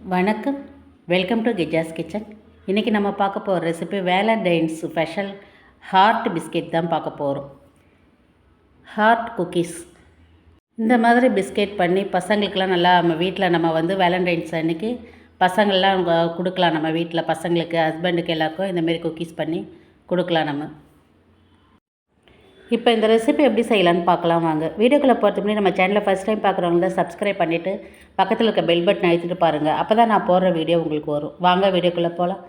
வணக்கம். Welcome to கிஜாஸ் kitchen இன்றைக்கி நம்ம பார்க்க போகிற recipe valentine's special heart biscuit தான் பார்க்க போகிறோம் ஹார்ட் குக்கீஸ் இந்த மாதிரி பிஸ்கெட் பண்ணி பசங்களுக்கெல்லாம் நல்லா நம்ம வீட்டில் நம்ம வந்து வேலண்டைன்ஸ் அன்னைக்கு பசங்கள்லாம் அவங்க கொடுக்கலாம் நம்ம வீட்டில் பசங்களுக்கு ஹஸ்பண்டுக்கு எல்லாருக்கும் இந்தமாரி குக்கீஸ் பண்ணி கொடுக்கலாம் நம்ம. இப்போ இந்த ரெசிபி எப்படி செய்யலான்னு பார்க்கலாம் வாங்க. வீடியோக்குள்ளே போகிறது முன்னாடி நம்ம சேனலை ஃபஸ்ட் டைம் பார்க்குறவங்க தான் சப்ஸ்கிரைப் பண்ணிவிட்டு பக்கத்தில் இருக்க பெல் பட்டன் அழுத்திட்டு பாருங்கள் அப்போ தான் நான் போடுற வீடியோ உங்களுக்கு வரும். வாங்க வீடியோக்குள்ளே போகலாம்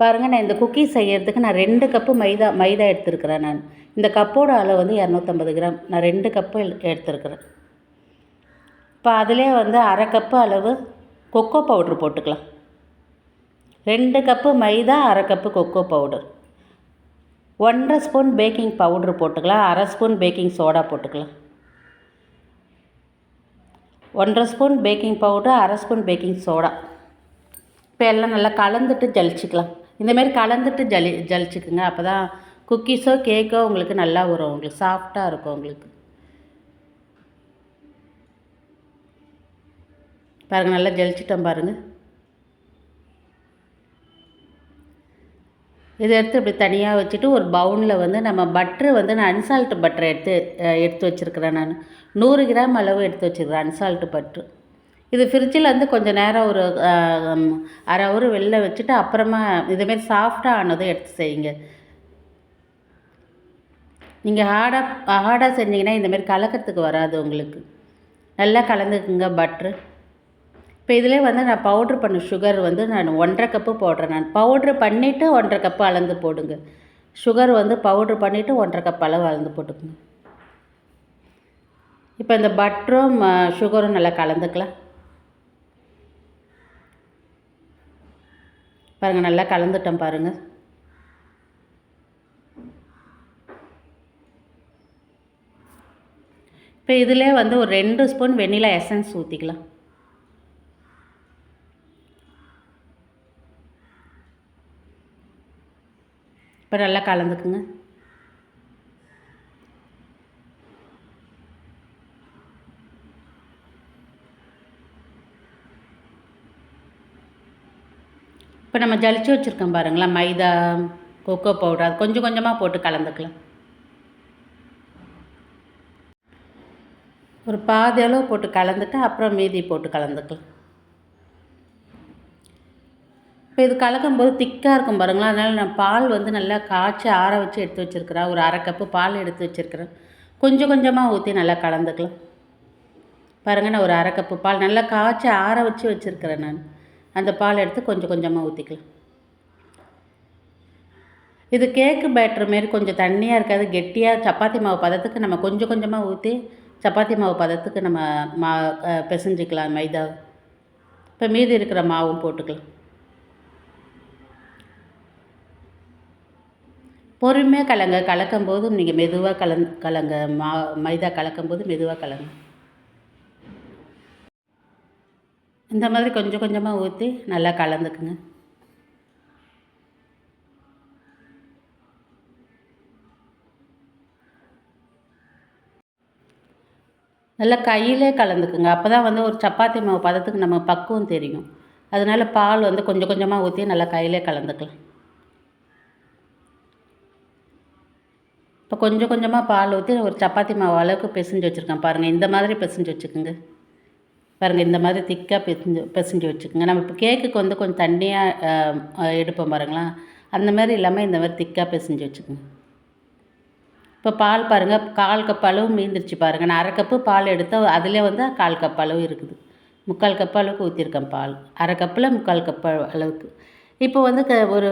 பாருங்கள் நான் இந்த குக்கீஸ் செய்கிறதுக்கு நான் ரெண்டு கப்பு மைதா மைதா எடுத்துருக்கிறேன் நான். இந்த கப்போட அளவு வந்து இரநூத்தம்பது கிராம் நான் ரெண்டு கப்பு எடுத்துருக்கிறேன். இப்போ அதிலே வந்து அரை கப்பு அளவு கொக்கோ பவுட்ரு போட்டுக்கலாம். ரெண்டு கப்பு மைதா அரை கப்பு கொக்கோ பவுடர் ஒன்றரை ஸ்பூன் பேக்கிங் பவுட்ரு போட்டுக்கலாம் அரை ஸ்பூன் பேக்கிங் சோடா போட்டுக்கலாம். ஒன்றரை ஸ்பூன் பேக்கிங் பவுடர் அரை ஸ்பூன் பேக்கிங் சோடா. இப்போ எல்லாம் நல்லா கலந்துட்டு ஜலிச்சுக்கலாம். இந்தமாரி கலந்துட்டு ஜலி ஜலிச்சுக்குங்க. அப்போ தான் குக்கீஸோ கேக்கோ உங்களுக்கு நல்லா வரும். உங்களுக்கு சாஃப்டாக இருக்கும் உங்களுக்கு. பாருங்கள் நல்லா ஜலிச்சிட்டோம் பாருங்கள் இதை எடுத்து இப்படி தனியாக வச்சுட்டு ஒரு பவுனில் வந்து நம்ம பட்ரு வந்து நான் அன்சால்ட்டு பட்டரை எடுத்து எடுத்து வச்சுருக்கிறேன் நான். நூறு கிராம் அளவு எடுத்து வச்சுருக்கிறேன் அன்சால்ட்டு பட்ரு இது ஃப்ரிட்ஜில் வந்து கொஞ்சம் நேரம் ஒரு அரை ஹவர் வெளில வச்சுட்டு அப்புறமா இதுமாரி சாஃப்டாக ஆனதும் எடுத்து செய்யுங்க. நீங்கள் ஹார்டாக ஹார்டாக செஞ்சீங்கன்னா இந்தமாரி கலக்கிறதுக்கு வராது உங்களுக்கு. நல்லா கலந்துக்குங்க பட்ரு இப்போ இதிலே வந்து நான் பவுட்ரு பண்ண சுகர் வந்து நான் ஒன்றரை கப்பு போடுறேன். நான் பவுட்ரு பண்ணிவிட்டு ஒன்றரை கப்பு அளந்து போடுங்க. சுகர் வந்து பவுட்ரு பண்ணிவிட்டு ஒன்றரை கப் அளவு அளந்து போட்டுக்குங்க. இப்போ இந்த பட்டரும் சுகரும் நல்லா கலந்துக்கலாம். பாருங்கள் நல்லா கலந்துட்டேன் பாருங்கள் இப்போ இதிலே வந்து ஒரு ரெண்டு ஸ்பூன் வெண்ணிலா எசன்ஸ் ஊற்றிக்கலாம் இப்போ நல்லா கலந்துக்குங்க. இப்போ நம்ம ஜலிச்சு வச்சுருக்கோம் பாருங்களேன். மைதா கொக்கோ பவுடர் அது கொஞ்சம் கொஞ்சமாக போட்டு கலந்துக்கலாம். ஒரு பாதி அளவு போட்டு கலந்துட்டு அப்புறம் மீதி போட்டு கலந்துக்கலாம். இப்போ இது கலக்கும்போது திக்காக இருக்கும் பாருங்களா அதனால் நான் பால் வந்து நல்லா காய்ச்சி ஆற வச்சு எடுத்து வச்சுருக்கிறேன். ஒரு அரை கப்பு பால் எடுத்து வச்சுருக்கிறேன். கொஞ்சம் கொஞ்சமாக ஊற்றி நல்லா கலந்துக்கலாம். பாருங்கள் நான் ஒரு அரை கப்பு பால் நல்லா காய்ச்சி ஆற வச்சு வச்சுருக்கிறேன் நான். அந்த பால் எடுத்து கொஞ்சம் கொஞ்சமாக ஊற்றிக்கலாம் இது கேக்கு பேட்டர் மாரி கொஞ்சம் தண்ணியாக இருக்காது கெட்டியாக சப்பாத்தி மாவு பதத்துக்கு நம்ம கொஞ்சம் கொஞ்சமாக ஊற்றி சப்பாத்தி மாவு பதத்துக்கு நம்ம மா பிசைஞ்சிக்கலாம் மைதா இப்போ மீதி இருக்கிற மாவும் போட்டுக்கலாம். பொறுமையாக கலங்க. கலக்கும் போது நீங்கள் மெதுவாக கலந் கலங்க. மா மைதா கலக்கும் போது மெதுவாக கலங்க. இந்த மாதிரி கொஞ்சம் கொஞ்சமாக ஊற்றி நல்லா கலந்துக்குங்க. நல்லா கையிலே கலந்துக்குங்க. அப்போ தான் வந்து ஒரு சப்பாத்தி மாவு பதத்துக்கு நம்ம பக்குவம் தெரியும். அதனால பால் வந்து கொஞ்சம் கொஞ்சமாக ஊற்றி நல்லா கையிலே கலந்துக்கலாம். இப்போ கொஞ்சம் கொஞ்சமாக பால் ஊற்றி ஒரு சப்பாத்தி மாவு அளவுக்கு பிசைஞ்சு வச்சுருக்கேன். பாருங்கள் இந்த மாதிரி பிசைஞ்சு வச்சுக்கோங்க. பாருங்கள் இந்த மாதிரி திக்காக பிசைஞ்சு பிசைஞ்சு வச்சுக்கோங்க. நம்ம இப்போ கேக்குக்கு வந்து கொஞ்சம் தண்ணியாக எடுப்போம் பாருங்களேன் அந்த மாதிரி இல்லாமல் இந்த மாதிரி திக்காக பிசைஞ்சு வச்சுக்கோங்க. இப்போ பால் பாருங்கள் கால் கப் அளவு மீந்துருச்சு பாருங்கள் நான் அரை கப்பு பால் எடுத்தால் அதிலே வந்து கால் கப் அளவு இருக்குது. முக்கால் கப் அளவுக்கு ஊற்றிருக்கேன் பால். அரை கப்பில் முக்கால் கப் அளவுக்கு. இப்போ வந்து க ஒரு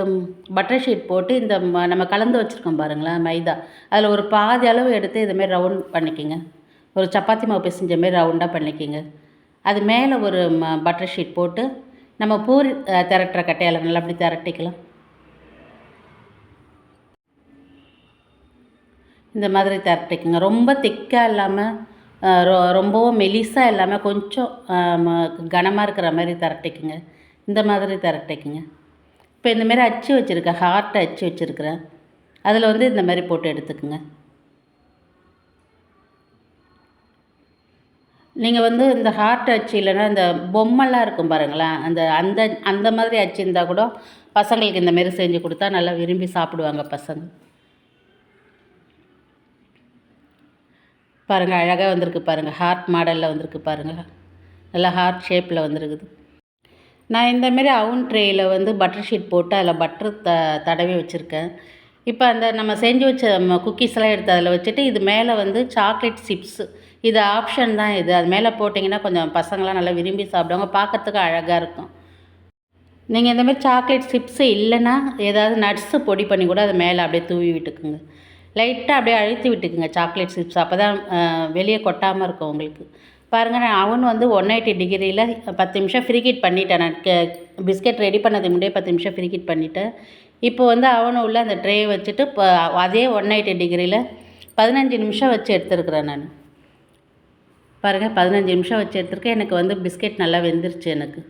பட்டர் ஷீட் போட்டு இந்த ம- நம்ம கலந்து வச்சுருக்கோம் பாருங்களேன் மைதா. அதில் ஒரு பாதி அளவு எடுத்து இதுமாரி ரவுண்ட் பண்ணிக்கிங்க. ஒரு சப்பாத்தி மாவு பிசைஞ்ச மாரி ரவுண்டாக பண்ணிக்கிங்க. அது மேலே ஒரு ம பட்டர் ஷீட் போட்டு நம்ம பூரி திரட்டுற கட்டையால் நல்லா அப்படி திரட்டிக்கலாம். இந்த மாதிரி திரட்டிக்குங்க. ரொம்ப திக்காக இல்லாமல் ரொ ரொம்பவும் மெலிசாக இல்லாமல் கொஞ்சம் கனமாக இருக்கிற மாதிரி திரட்டிக்குங்க. இந்த மாதிரி திரட்டிக்குங்க. இப்போ இந்தமாரி அச்சு வச்சுருக்கேன் ஹார்ட் அச்சு வச்சுருக்கிறேன். அதில் வந்து இந்த மாதிரி போட்டு எடுத்துக்குங்க. நீங்கள் வந்து இந்த ஹார்ட் அச்சு இல்லைன்னா இந்த பொம்மைலாம் இருக்கும் பாருங்களேன் அந்த அந்த அந்த மாதிரி அச்சு இருந்தால் கூட பசங்களுக்கு இந்தமாரி செஞ்சு கொடுத்தா நல்லா விரும்பி சாப்பிடுவாங்க பசங்க. பாருங்கள் அழகாக வந்திருக்கு பாருங்கள் ஹார்ட் மாடலில் வந்திருக்கு பாருங்கள் நல்லா ஹார்ட் ஷேப்பில் வந்திருக்குது. நான் இந்தமாரி அவுன் ட்ரேயில் வந்து பட்டர் ஷீட் போட்டு அதில் பட்டர் த தடவி வச்சுருக்கேன். இப்போ அந்த நம்ம செஞ்சு வச்ச குக்கீஸ்லாம் எடுத்து அதில் வச்சுட்டு இது மேலே வந்து சாக்லேட் சிப்ஸு இது ஆப்ஷன் தான் இது. அது மேலே போட்டிங்கன்னா கொஞ்சம் பசங்களாம் நல்லா விரும்பி சாப்பிடுவாங்க. பார்க்கறதுக்கு அழகாக இருக்கும். நீங்கள் இந்தமாரி சாக்லேட் சிப்ஸு இல்லைன்னா ஏதாவது நட்ஸு பொடி பண்ணி கூட அதை மேலே அப்படியே தூவி விட்டுக்குங்க. லைட்டாக அப்படியே அழுத்தி விட்டுக்குங்க சாக்லேட் சிப்ஸ் அப்போ தான் வெளியே கொட்டாமல் இருக்கும் உங்களுக்கு. பாருங்கள் நான் அவன் வந்து ஒன் எயிட்டி டிகிரியில் பத்து நிமிஷம் ஃப்ரீ பண்ணிட்டேன். நான் பிஸ்கெட் ரெடி பண்ணதுக்கு முன்னாடியே பத்து நிமிஷம் ஃப்ரீ பண்ணிவிட்டேன் இப்போ வந்து அவனும் உள்ள அந்த ட்ரே வச்சுட்டு இப்போ அதே ஒன் எயிட்டி டிகிரியில் பதினஞ்சு நிமிஷம் வச்சு எடுத்துருக்குறேன் நான். பாருங்கள் பதினஞ்சு நிமிஷம் வச்சு எடுத்துருக்கேன். எனக்கு வந்து பிஸ்கெட் நல்லா வெந்துருச்சு எனக்கு.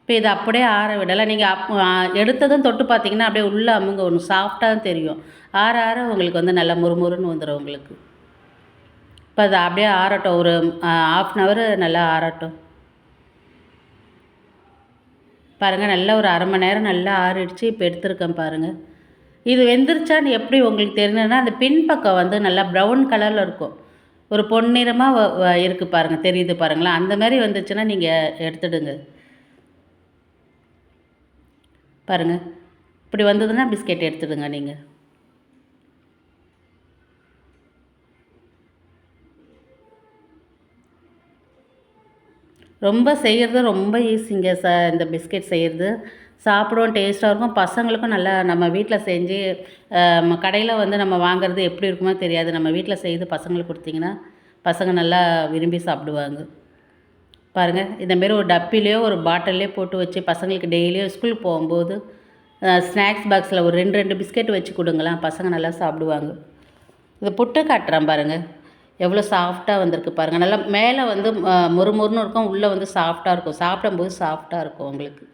இப்போ இதை அப்படியே ஆற விடலை. நீங்கள் அப் எடுத்ததும் தொட்டு பார்த்தீங்கன்னா அப்படியே உள்ளே அமுங்க ஒன்று சாஃப்டாக தான் தெரியும். ஆற ஆற உங்களுக்கு வந்து நல்லா முறுமுறுன்னு வந்துடும் உங்களுக்கு. இப்போ அது அப்படியே ஆறட்டும். ஒரு ஆஃப் அன் ஹவர் நல்லா ஆறட்டும். பாருங்கள் நல்லா ஒரு அரை மணி நேரம் நல்லா ஆறிடுச்சு. இப்போ எடுத்துருக்கேன் பாருங்கள் இது வெந்துருச்சான்னு எப்படி உங்களுக்கு தெரிஞ்சதுன்னா அந்த பின்பக்கம் வந்து நல்லா ப்ரௌன் கலரில் இருக்கும். ஒரு பொன்னிறமாக இருக்குது பாருங்கள் தெரியுது பாருங்களேன் அந்த மாதிரி வந்துச்சுன்னா நீங்கள் எடுத்துடுங்க. பாருங்கள் இப்படி வந்ததுன்னா பிஸ்கெட் எடுத்துடுங்க நீங்கள் ரொம்ப செய்கிறது ரொம்ப ஈஸிங்க ச இந்த பிஸ்கெட் செய்கிறது சாப்பிடுவோம் டேஸ்ட்டாக இருக்கும். பசங்களுக்கும் நல்லா நம்ம வீட்டில் செஞ்சு கடையில் வந்து நம்ம வாங்குறது எப்படி இருக்குமோ தெரியாது. நம்ம வீட்டில் செய்து பசங்களுக்கு கொடுத்தீங்கன்னா பசங்க நல்லா விரும்பி சாப்பிடுவாங்க. பாருங்கள் இந்தமாரி ஒரு டப்பிலையோ ஒரு பாட்டில்லையோ போட்டு வச்சு பசங்களுக்கு டெய்லியும் ஸ்கூலுக்கு போகும்போது ஸ்நாக்ஸ் பாக்ஸில் ஒரு ரெண்டு ரெண்டு பிஸ்கெட் வச்சு கொடுங்களேன். பசங்க நல்லா சாப்பிடுவாங்க. இதை புட்டு காட்டுறேன் பாருங்கள் எவ்வளோ சாஃப்டாக வந்திருக்கு பாருங்கள் நல்லா மேலே வந்து மொறுமொறுன்னு இருக்கும் உள்ளே வந்து சாஃப்டாக இருக்கும். சாப்பிடும்போது சாஃப்டாக இருக்கும் உங்களுக்கு.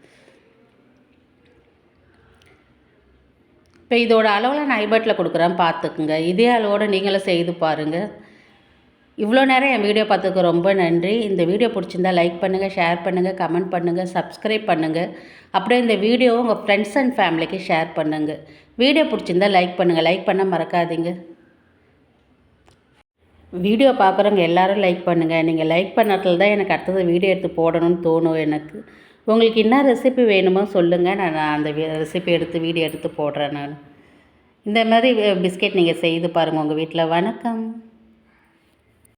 இப்போ இதோட அளவில் நான் ஐபட்டில் கொடுக்குறேன் பார்த்துக்குங்க. இதே அளவோடு நீங்களும் செய்து பாருங்கள் இவ்வளோ நேரம் என் வீடியோ பார்த்துக்க ரொம்ப நன்றி. இந்த வீடியோ பிடிச்சிருந்தா லைக் பண்ணுங்கள் ஷேர் பண்ணுங்கள் கமெண்ட் பண்ணுங்கள் சப்ஸ்கிரைப் பண்ணுங்கள் அப்படியே இந்த வீடியோவை உங்கள் ஃப்ரெண்ட்ஸ் அண்ட் ஃபேமிலிக்கு ஷேர் பண்ணுங்கள் வீடியோ பிடிச்சிருந்தா லைக் பண்ணுங்கள் லைக் பண்ண மறக்காதீங்க. வீடியோ பார்க்குறவங்க எல்லோரும் லைக் பண்ணுங்கள் நீங்கள் லைக் பண்ணதில் தான் எனக்கு அடுத்தது வீடியோ எடுத்து போடணும்னு தோணும் எனக்கு. உங்களுக்கு என்ன ரெசிபி வேணுமோ சொல்லுங்கள் நான் அந்த ரெசிபி எடுத்து வீடியோ எடுத்து போடுறேன் நான். இந்த மாதிரி பிஸ்கெட் நீங்கள் செய்து பாருங்கள் உங்கள் வீட்டில். வணக்கம்.